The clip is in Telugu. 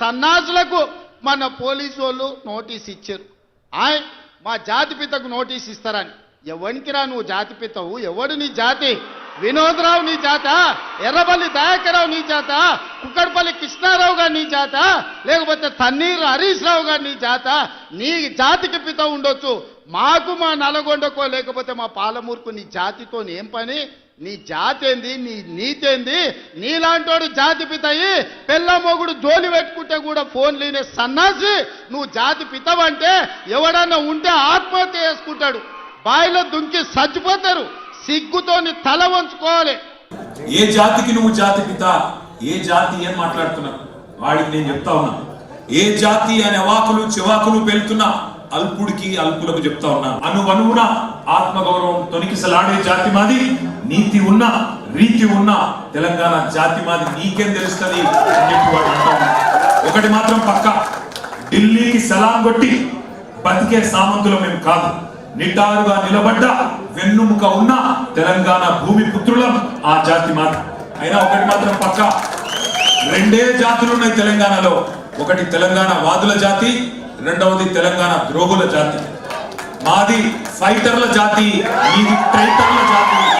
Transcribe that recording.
సన్నాసులకు మన పోలీసు వాళ్ళు నోటీస్ ఇచ్చారు. ఆయ్ మా జాతిపితకు నోటీస్ ఇస్తారని. ఎవరికిరా నువ్వు జాతిపితవు ఎవడు నీ జాతి? వినోదరావు నీ జాత? ఎర్రబల్లి దయాకరావు నీ జాత? కుక్కడపల్లి కృష్ణారావు గారు నీ జాత? లేకపోతే తన్నీరు హరీష్ రావు గారు నీ జాత? నీ జాతికి పిత ఉండొచ్చు. మాకు మా నల్గొండకో లేకపోతే మా పాలమూరుకు నీ జాతితో ఏం పని? నీ జాతి ఏంది నీ నీతి ఏంది నీలాంటోడు జాతి పితయి పిల్ల మొగుడు జోలి పెట్టుకుంటే కూడా ఫోన్ లేని సన్నాసి నువ్వు జాతి పితవంటే ఎవడన్నా ఉంటే ఆత్మహత్య చేసుకుంటాడు. బాయిలో దుంకి చచ్చిపోతారు సిగ్గుతోని తల వంచుకోవాలి. ఏ జాతికి నువ్వు జాతి పిత? ఏ జాతి అని మాట్లాడుతున్నావు? వాడికి నేను చెప్తా ఉన్నా. ఏ జాతి అనే అవాకులు చివాకులు పెళ్తున్నా అల్పుడికి అల్పులకు చెప్తా ఉన్నా. అనువనువున ఆత్మగౌరవం తొనికిసలాడే జాతి మాది. నీతి ఉన్న రీతి ఉన్న తెలంగాణ జాతి మాది నీకేం తెలుస్తుంది అని చెప్పి వాడు ఒకటి మాత్రం పక్క ఢిల్లీకి సలాం కొట్టి బతికే సామంతులు మేము కాదు. నిటారుగా నిలబడ్డ వెన్నుముక ఉన్న తెలంగాణ భూమి పుత్రులం ఆ జాతి మాది. అయినా ఒకటి మాత్రం పక్క రెండే జాతులు ఉన్నాయి తెలంగాణలో. ఒకటి తెలంగాణ వాదుల జాతి రెండవది తెలంగాణ ద్రోగుల జాతి. మాది ఫైటర్ల జాతి మీది ట్రైటర్ల జాతి.